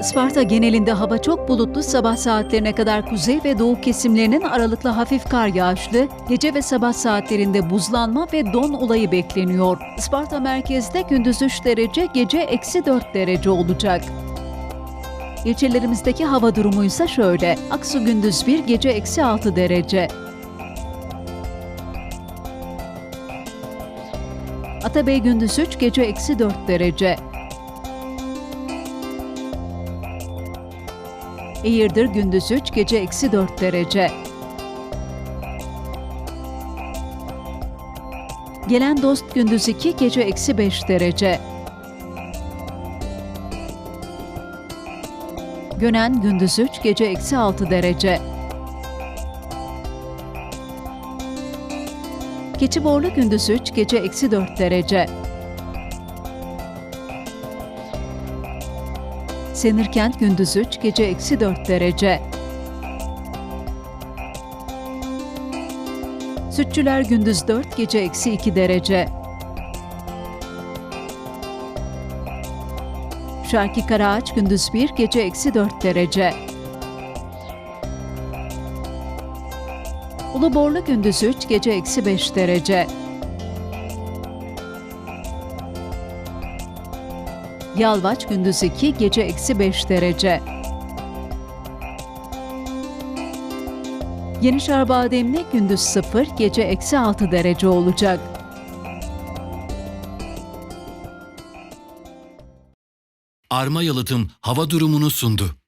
Isparta genelinde hava çok bulutlu, sabah saatlerine kadar kuzey ve doğu kesimlerinin aralıklı hafif kar yağışlı, gece ve sabah saatlerinde buzlanma ve don olayı bekleniyor. Isparta merkezde gündüz 3 derece, gece eksi 4 derece olacak. İlçelerimizdeki hava durumu ise şöyle. Aksu gündüz 1, gece eksi 6 derece. Atabey gündüz 3, gece eksi 4 derece. Eğirdir gündüz 3, gece eksi 4 derece. Gelen dost gündüz 2, gece eksi 5 derece. Gönen gündüz 3, gece eksi 6 derece. Keçiborlu gündüz 3, gece eksi 4 derece. Senirkent gündüz 3, gece eksi 4 derece. Sütçüler gündüz 4, gece eksi 2 derece. Şarkı Karaağaç gündüz 1, gece eksi 4 derece. Uluborlu gündüz 3, gece eksi 5 derece. Yalvaç gündüz 2, gece eksi 5 derece. Yenişehir Bademli gündüz 0, gece eksi 6 derece olacak. Arma Yalıtım hava durumunu sundu.